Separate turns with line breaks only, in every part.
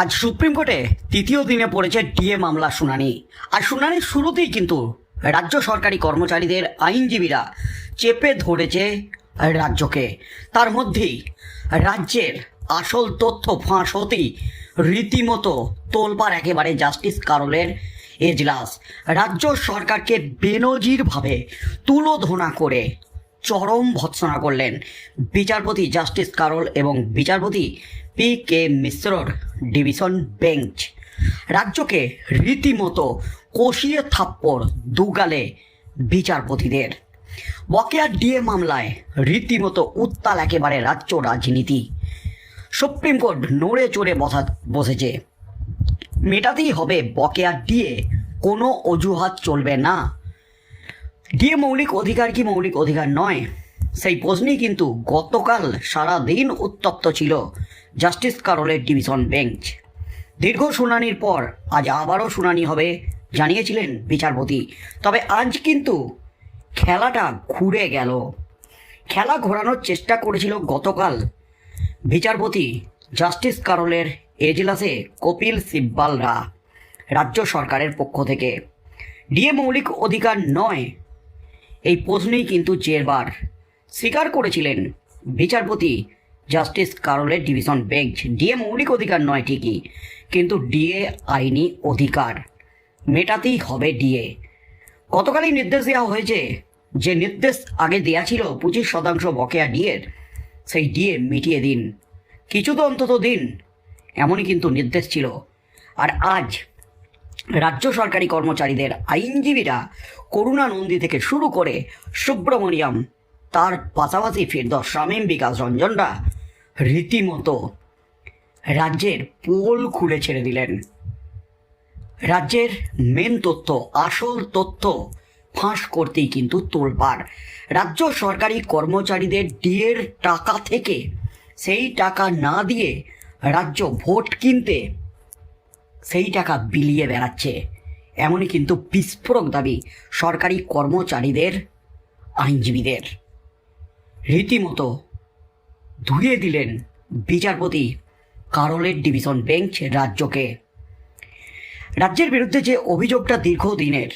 আজ সুপ্রিম কোর্টে তৃতীয় দিনে পড়েছে ডিএ মামলা শুনানি। আর শুনানির শুরুতেই কিন্তু রাজ্য সরকারি কর্মচারীদের আইনজীবীরা চেপে ধরেছে রাজ্যকে। তার মধ্যেই রাজ্যের আসল তথ্য ফাঁস হতেই রীতিমতো তোলপার একেবারে জাস্টিস কারলের এজলাস। রাজ্য সরকারকে বেনজিরভাবে তুলোধনা করে চরম ভৎসনা করলেন বিচারপতি জাস্টিস কারল এবং বিচারপতি পি কে মিশ্রর ডিভিশন বেঞ্চ। রাজ্যকে রীতিমতো কষিয়ে থাপ্পড় দুগালে বিচারপতিদের। বকেয়া ডিএ মামলায় রীতিমতো উত্তাল একেবারে রাজ্য রাজনীতি। সুপ্রিম কোর্ট নড়ে চড়ে বসা বসেছে। মেটাতেই হবে বকেয়া ডিএ, কোনো অজুহাত চলবে না। ডিএ মৌলিক অধিকার, কি মৌলিক অধিকার নয়? সেই প্রশ্নই কিন্তু গতকাল সারা দিন উত্তপ্ত ছিল জাস্টিস কারলের ডিভিশন বেঞ্চ। দীর্ঘ শুনানির পর আজ আবারও শুনানি হবে, জানিয়েছিলেন বিচারপতি। তবে আজ কিন্তু খেলাটা ঘুরে গেল। খেলা ঘোরানোর চেষ্টা করেছিল গতকাল বিচারপতি জাস্টিস কারলের এজলাসে কপিল সিব্বালরা, রাজ্য সরকারের পক্ষ থেকে। ডিএ মৌলিক অধিকার নয় এই প্রশ্নেই কিন্তু জেরবার। স্বীকার করেছিলেন বিচারপতি জাস্টিস কারলের ডিভিশন বেঞ্চ। ডিএ মৌলিক অধিকার নয় ঠিকই, কিন্তু ডিএ আইনি অধিকার। মেটাতেই হবে ডিএ। গতকালই নির্দেশ দেওয়া হয়েছে যে নির্দেশ আগে দেওয়া ছিল পঁচিশ শতাংশ বকেয়া ডিএর, সেই ডিএ মিটিয়ে দিন। কিছু তো অন্তত দিন, এমনই কিন্তু নির্দেশ ছিল। আর আজ রাজ্য সরকারি কর্মচারীদের আইনজীবীরা করুণা নন্দী থেকে শুরু করে সুব্রমণিয়াম, তার পাশাপাশি ফিরদর শামীম বিকাশ রঞ্জনরা রীতিমতো রাজ্যের পোল খুলে ছেড়ে দিলেন। রাজ্যের মেন তথ্য, আসল তথ্য ফাঁস করতেই কিন্তু তোলপাড়। রাজ্য সরকারি কর্মচারীদের ডিএর টাকা থেকে সেই টাকা না দিয়ে রাজ্য ভোট কিনতে সেই টাকা বিলিয়ে বেড়াচ্ছে। এমনই কিন্তু বিস্ফোরক দাবি সরকারি কর্মচারীদের, আইনজীবীদের। রীতিমতো ধুয়ে দিলেন বিচারপতি কারলের ডিভিশন বেঞ্চ রাজ্যকে। রাজ্যের বিরুদ্ধে যে অভিযোগটা দীর্ঘদিনের,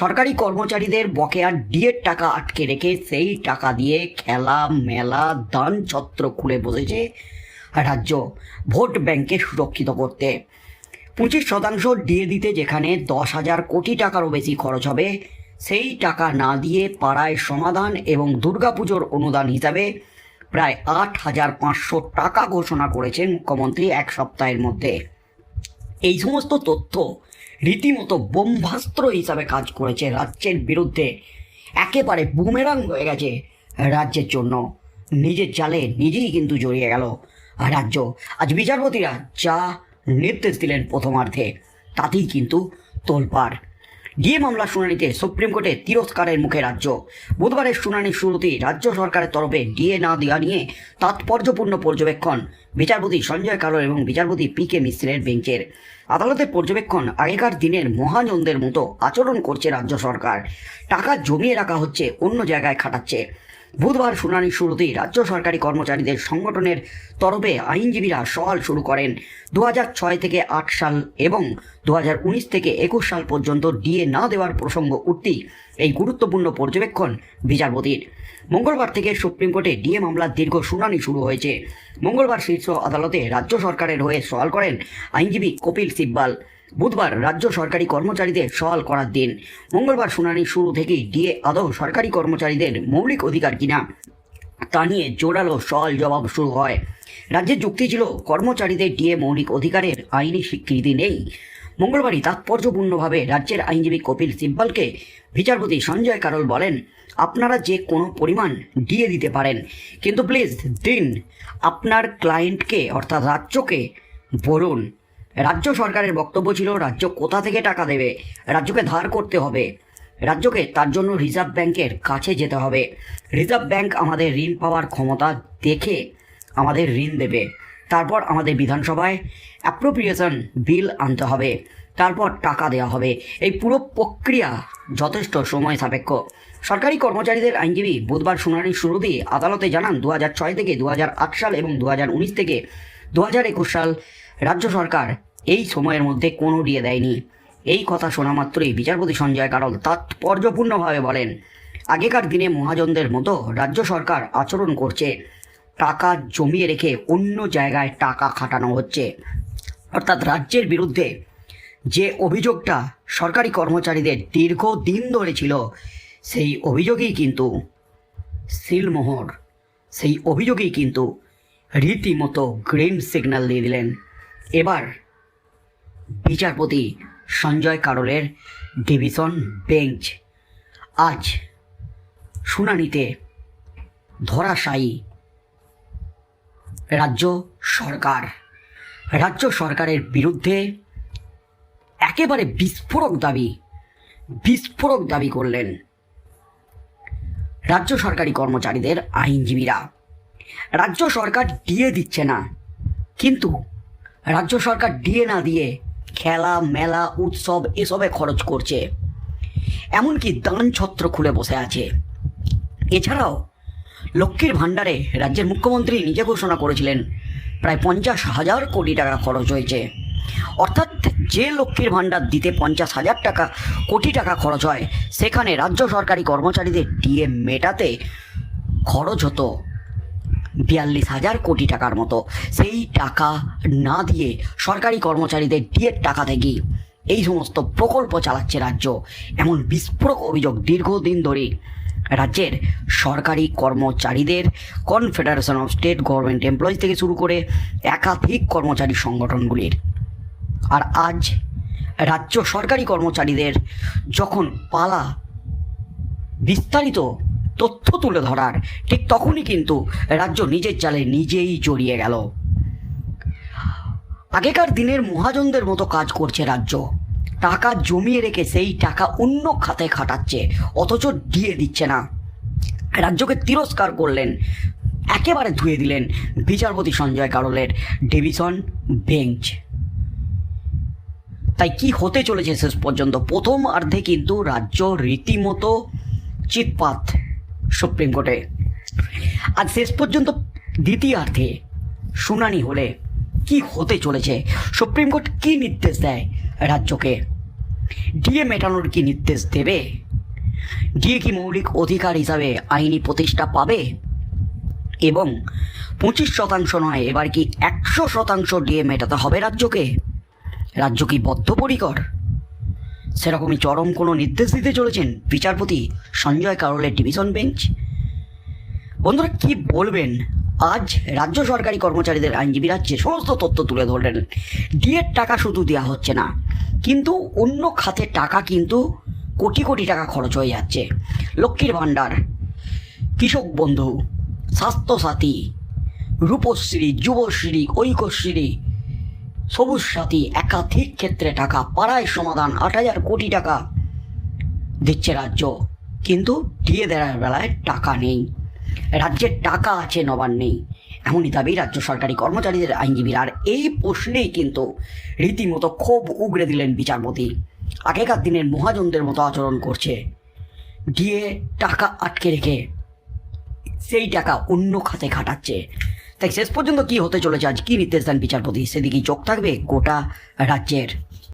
সরকারি কর্মচারীদের বকেয়া ডিএর টাকা আটকে রেখে সেই টাকা দিয়ে খেলা, মেলা দান ছত্র খুলে বসেছে রাজ্য ভোট ব্যাংকে সুরক্ষিত করতে। পঁচিশ শতাংশ ডিএ দিতে যেখানে দশ হাজার কোটি টাকারও বেশি খরচ হবে, সেই টাকা না দিয়ে পাড়ায় সমাধান এবং দুর্গাপুজোর অনুদান হিসাবে প্রায় আট হাজার পাঁচশো টাকা ঘোষণা করেছেন মুখ্যমন্ত্রী এক সপ্তাহের মধ্যে। এই সমস্ত তথ্য রীতিমতো বোমভাস্ত্র হিসাবে কাজ করেছে রাজ্যের বিরুদ্ধে। একেবারে বুমেরাং হয়ে গেছে রাজ্যের জন্য। নিজের জালে নিজেই কিন্তু জড়িয়ে গেল। রাজ্য, আজ বিচারপতিরা যা নির্দেশ দিলেন প্রথমার্ধে। তাতেই কিন্তু তোলপাড়। ডিএ মামলার শুনানিতে সুপ্রিম কোর্টে তিরস্কারের মুখে রাজ্য। বুধবারের শুনানির শুরুতেই রাজ্য সরকারের তরফে ডিএ না দেওয়া নিয়ে তাৎপর্যপূর্ণ পর্যবেক্ষণ বিচারপতি সঞ্জয় কালো এবং বিচারপতি পি কে মিশ্রের বেঞ্চের। আদালতের পর্যবেক্ষণ আগেকার দিনের মহাজনদের মতো আচরণ করছে রাজ্য সরকার। টাকা জমিয়ে রাখা হচ্ছে, অন্য জায়গায় খাটাচ্ছে। বুধবার শুনানির শুরুতেই রাজ্য সরকারি কর্মচারীদের সংগঠনের তরফে আইনজীবীরা সওয়াল শুরু করেন। দু ছয় থেকে আট সাল এবং দু থেকে একুশ সাল পর্যন্ত ডিএ না দেওয়ার প্রসঙ্গ উঠতেই এই গুরুত্বপূর্ণ পর্যবেক্ষণ বিচারপতির। মঙ্গলবার থেকে সুপ্রিম কোর্টে ডিএ মামলার দীর্ঘ শুনানি শুরু হয়েছে। মঙ্গলবার শীর্ষ আদালতে রাজ্য সরকারের হয়ে সওয়াল করেন আইনজীবী কপিল সিব্বাল। বুধবার রাজ্য সরকারি কর্মচারীদের সওয়াল করার দিন। মঙ্গলবার শুনানি শুরু থেকেই ডিএ আদৌ সরকারি কর্মচারীদের মৌলিক অধিকার কিনা, তা নিয়ে জোরালো সওয়াল জবাব শুরু হয়। রাজ্যের যুক্তি ছিল, কর্মচারীদের ডিএ মৌলিক অধিকারের আইনি স্বীকৃতি নেই। মঙ্গলবারই তাৎপর্যপূর্ণভাবে রাজ্যের আইনজীবী কপিল সিব্বালকে বিচারপতি সঞ্জয় কারল বলেন, আপনারা যে কোনো পরিমাণ ডিএ দিতে পারেন, কিন্তু প্লিজ দিন আপনার ক্লায়েন্টকে অর্থাৎ রাজ্যকে বলুন। রাজ্য সরকারের বক্তব্য ছিল, রাজ্য কোথা থেকে টাকা দেবে? রাজ্যকে ধার করতে হবে। রাজ্যকে তার জন্য রিজার্ভ ব্যাংকের কাছে যেতে হবে। রিজার্ভ ব্যাংক আমাদের ঋণ পাওয়ার ক্ষমতা দেখে আমাদের ঋণ দেবে। তারপর আমাদের বিধানসভায় অ্যাপ্রোপ্রিয়েশন বিল আনতে হবে। তারপর টাকা দেওয়া হবে। এই পুরো প্রক্রিয়া যথেষ্ট সময় সাপেক্ষ। সরকারি কর্মচারীদের আইনজীবী বুধবার শুনানির শুরুতেই আদালতে জানান দু ছয় থেকে দু হাজার আট সাল এবং দু হাজার উনিশ থেকে দু হাজার একুশ সাল রাজ্য সরকার এই সময়ের মধ্যে কোনো ডিএ দেয়নি। এই কথা শোনা মাত্রই বিচারপতি সঞ্জয় কারল তাৎপর্যপূর্ণভাবে বলেন, আগেকার দিনে মহাজনদের মতো রাজ্য সরকার আচরণ করছে। টাকা জমিয়ে রেখে অন্য জায়গায় টাকা খাটানো হচ্ছে। অর্থাৎ রাজ্যের বিরুদ্ধে যে অভিযোগটা সরকারি কর্মচারীদের দীর্ঘদিন ধরে ছিল, সেই অভিযোগেই কিন্তু সিলমোহর। সেই অভিযোগেই কিন্তু রীতিমতো গ্রিন সিগন্যাল দিয়ে দিলেন। এবার বিচারপতি সঞ্জয় কারলের ডিভিশন বেঞ্চ। আজ শুনানিতে ধরাশায়ী রাজ্য সরকার। রাজ্য সরকারের বিরুদ্ধে একেবারে বিস্ফোরক দাবি বিস্ফোরক দাবি করলেন রাজ্য সরকারি কর্মচারীদের আইনজীবীরা। রাজ্য সরকার ডিএ দিচ্ছে না। কিন্তু রাজ্য সরকার ডিএ না দিয়ে খেলা, মেলা, উৎসব এসবে খরচ করছে। এমনকি দান ছত্র খুলে বসে আছে। এছাড়াও লক্ষ্মীর ভাণ্ডারে রাজ্যের মুখ্যমন্ত্রী নিজে ঘোষণা করেছিলেন, প্রায় পঞ্চাশ হাজার কোটি টাকা খরচ হয়েছে। অর্থাৎ যে লক্ষ্মীর ভাণ্ডার দিতে পঞ্চাশ হাজার টাকা, কোটি টাকা খরচ হয়, সেখানে রাজ্য সরকারি কর্মচারীদের ডিএ মেটাতে খরচ হতো। বিয়াল্লিশ হাজার কোটি টাকার মতো। সেই টাকা না দিয়ে সরকারি কর্মচারীদের ডিএর টাকা থেকেই এই সমস্ত প্রকল্প চালাচ্ছে রাজ্য। এমন বিস্ফোরক অভিযোগ দীর্ঘদিন ধরে রাজ্যের সরকারি কর্মচারীদের confederation of state government employees থেকে শুরু করে একাধিক কর্মচারী সংগঠনগুলির। আর আজ রাজ্য সরকারি কর্মচারীদের যখন পালা বিস্তারিত তথ্য তুলে ধরার। ঠিক তখনই কিন্তু রাজ্য নিজের চালে নিজেই জড়িয়ে গেল। আগেকার দিনের মহাজনদের মতো কাজ করছে রাজ্য। টাকা জমিয়ে রেখে সেই টাকা অন্য খাতে খাটাচ্ছে, অথচ দিয়ে দিচ্ছে না। রাজ্যকে তিরস্কার করলেন, একেবারে ধুয়ে দিলেন বিচারপতি সঞ্জয় কারলের ডিভিশন বেঞ্চ। তাই কি হতে চলেছে শেষ পর্যন্ত? প্রথম অর্ধে কিন্তু রাজ্য রীতিমতো চিৎপাত। সুপ্রিম কোর্টে। আজ শেষ পর্যন্ত দ্বিতীয়ার্ধে শুনানি হলে কি হতে চলেছে? সুপ্রিম কোর্ট কি নির্দেশ দেয় রাজ্যকে? ডিএ মেটানোর কি নির্দেশ দেবে? ডিএ কি মৌলিক অধিকার হিসাবে আইনি প্রতিষ্ঠা পাবে? এবং পঁচিশ শতাংশ নয়, এবার কি একশো শতাংশ ডিএ মেটাতে হবে রাজ্যকে? রাজ্য কি বদ্ধপরিকর? সেরকমই চরম কোনো নির্দেশ দিতে চলেছেন বিচারপতি সঞ্জয় কারোলের ডিভিশন বেঞ্চ। বন্ধুরা, কি বলবেন? আজ রাজ্য সরকারি কর্মচারীদের আইনজীবীরা যে সমস্ত তথ্য তুলে ধরলেন, ডিএর টাকা শুধু দেওয়া হচ্ছে না, কিন্তু অন্য খাতে টাকা কিন্তু কোটি কোটি টাকা খরচ হয়ে যাচ্ছে। লক্ষ্মীর ভাণ্ডার, কৃষক বন্ধু, স্বাস্থ্যসাথী, রূপশ্রী, যুবশ্রী, ঐক্যশ্রী সবুজ সাথী, একাধিক ক্ষেত্রে টাকা, পাড়ায় সমাধান, আট হাজার কোটি টাকা দিচ্ছে রাজ্য। কিন্তু দিয়ে দেওয়ার বেলায় টাকা নেই। রাজ্যের টাকা আছে নবান্নেই এমনই দাবি রাজ্য সরকারি কর্মচারীদের আইনজীবীরা। আর এই প্রশ্নেই কিন্তু রীতিমতো ক্ষোভ উগড়ে দিলেন বিচারপতি। আগেকার দিনের মহাজনদের মতো আচরণ করছে। দিয়ে টাকা আটকে রেখে সেই টাকা অন্য খাতে খাটাচ্ছে। তাই শেষ পর্যন্ত কি হতে চলেছে আজ? কি নির্দেশ দেন বিচারপতি? সেদিকেই চোখ থাকবে গোটা রাজ্যের।